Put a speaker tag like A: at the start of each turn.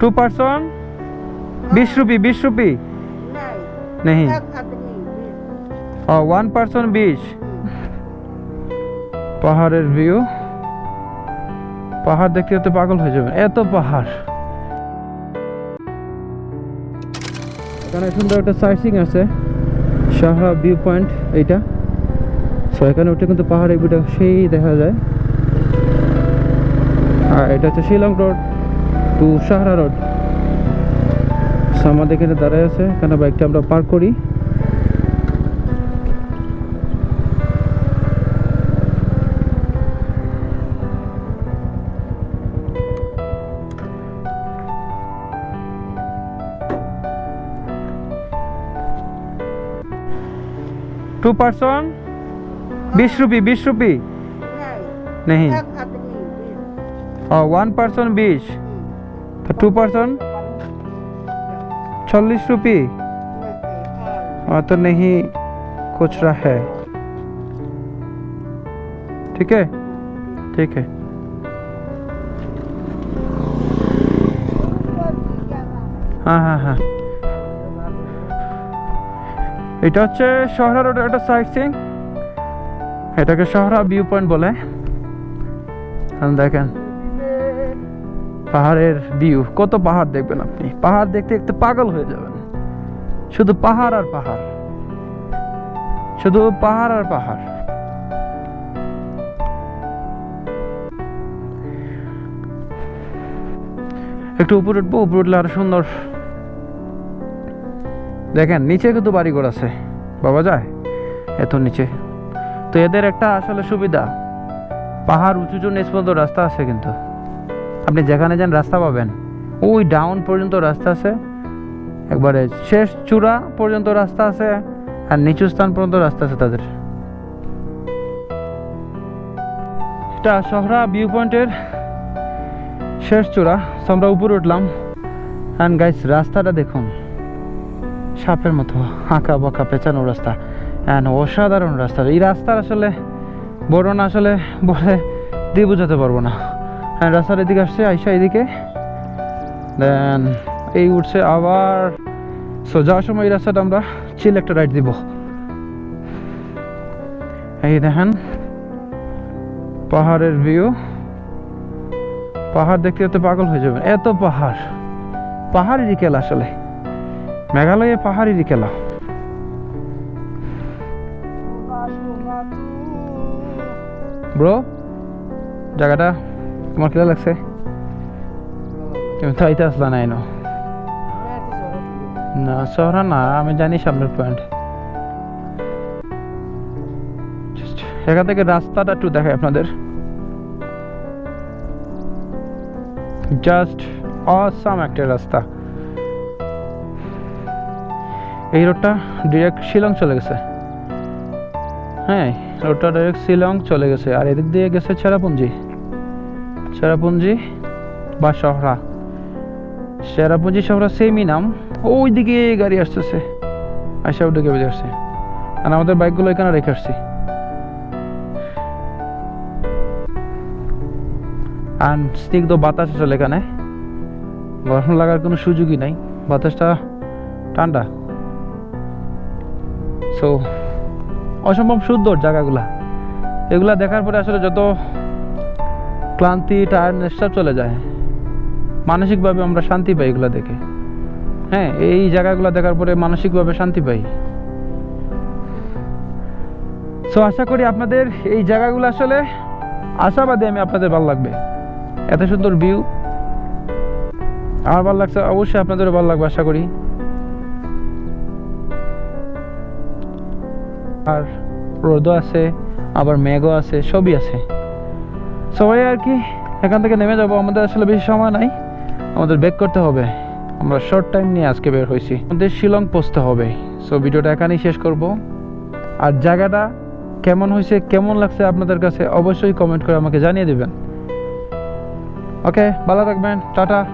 A: Two
B: person
A: বিশ
B: rupee বিশ rupee
A: নেই ওয়ান পার্সন বিশ পাহাড়ের ভিউ পাহাড় দেখতে দেখতে পাগল হয়ে যাবে এত পাহাড় এখানে সুন্দর একটা সাইসিং আছে সাহা ভিউ পয়েন্ট এইটা সো এখানে উঠে কিন্তু পাহাড়ের ভিউটা সেই দেখা যায় আর এটা হচ্ছে Shillong road to Sohra road. আমাদের এখানে দাঁড়ায় আছে এখানে বাইকটা আমরা পার্ক করি। টু পার্সন বিশ রুপি বিশ রুপি?
B: নেই।
A: ও
B: ওয়ান পার্সন বিশ।
A: और वन पर्सन बीस तो टू पर्सन चालीस रुपये और तो नहीं कुछ रहा है ठीक है ठीक है হ্যাঁ হ্যাঁ হ্যাঁ এটা হচ্ছে শহরা রোডের একটা সাইট সিং এটাকে শহরা ভিউ পয়েন্ট বলে আর দেখেন পাহাড়ের ভিউ কত পাহাড় দেখবেন আপনি? পাহাড় দেখতে দেখতে পাগল হয়ে যাবেন। শুধু পাহাড় আর পাহাড়। শুধু পাহাড় আর পাহাড়। একটু উপরে উঠবো, উপরে উঠলে আরও সুন্দর। দেখেন, নিচে কিন্তু বাড়িঘর আছে। বাবা যায়? এত নিচে। তো এদের একটা আসলে সুবিধা। পাহাড় উঁচু উঁচু নিচ রাস্তা আছে কিন্তু। আপনি যেখানে যান, রাস্তা পাবেন। ওই ডাউন পর্যন্ত রাস্তা আছে। একবারে শেষ চূড়া পর্যন্ত রাস্তা আছে আর নিচু স্থান পর্যন্ত রাস্তা আছে তাদের। এটা শহরা ভিউ পয়েন্টের শেষ চূড়া। তো আমরা উপরে উঠলাম। অ্যান্ড গাইস রাস্তাটা দেখুন। সাপের মতো আঁকা বাঁকা পেঁচানো রাস্তা। অ্যান্ড অসাধারণ রাস্তা। এই রাস্তার আসলে বর্ণনা আসলে বলে দিয়ে বোঝাতে পারব না। রাস্তার এদিকে আসছে, আইসা এদিকে। দেন এই উঠছে আবার। সো যাওয়ার সময় এই রাস্তাটা আমরা চিল একটা রাইড দিব। এই দেখেন, পাহাড়ের ভিউ পাহাড় দেখতে দেখতে পাগল হয়ে যাবেন। এত পাহাড়। পাহাড়েরই খেলা আসলে। মেঘালয়ে পাহাড়েরই খেলা। ব্রো জায়গাটা তোমার খেলা লাগছে? তুমি তো আইতে আসলা না এনো না, শহরা না, আমি জানি সামনের পয়েন্ট এখান থেকে রাস্তাটা একটু দেখাই আপনাদের। জাস্ট অসাম একটা রাস্তা। এই রোডটা ডিরেক্ট শিলং চলে গেছে। হ্যাঁ রোডটা ডাইরেক্ট শিলং চলে গেছে। আর এদিক দিয়ে গেছে চেরাপুঞ্জি। চেরাপুঞ্জি বা শহরা চেরাপুঞ্জি শহরা সেমই নাম। ওই দিকে গাড়ি আসতেছে। আসা ওদিকে বেরিয়ে আসছে। আর আমাদের বাইকগুলো এখানে রেখে আসছি। আর স্নিগ্ধ বাতাস আসলে এখানে। গরম লাগার কোনো সুযোগই নাই। বাতাসটা ঠান্ডা। সো অসম্ভব সুন্দর জায়গাগুলা। এগুলা দেখার পরে আসলে যত ক্লান্তি টায়ার্ডনেস সব চলে যায়। মানসিকভাবে আমরা শান্তি পাই এগুলা দেখে। হ্যাঁ এই জায়গাগুলো দেখার পরে মানসিকভাবে শান্তি পাই। সো আশা করি আপনাদের এই জায়গাগুলো আসলে আশাবাদী আমি আপনাদের ভালো লাগবে। এত সুন্দর ভিউ আমার ভালো লাগছে, অবশ্যই আপনাদেরও ভালো লাগবে, আশা করি। আর রোদও আছে, আবার মেঘও আছে, সবই আছে। সবাই আর কি, এখান থেকে নেমে যাব। আমাদের আসলে বেশি সময় নাই। আমাদের ব্যাক করতে হবে। আমরা শর্ট টাইম নিয়ে আজকে বের হয়েছি। আমাদের শিলং পৌঁছতে হবে। সো ভিডিওটা এখানেই শেষ করব। আর জায়গাটা কেমন হয়েছে, কেমন লাগছে আপনাদের কাছে অবশ্যই কমেন্ট করে আমাকে জানিয়ে দেবেন। ওকে ভালো থাকবেন। টাটা।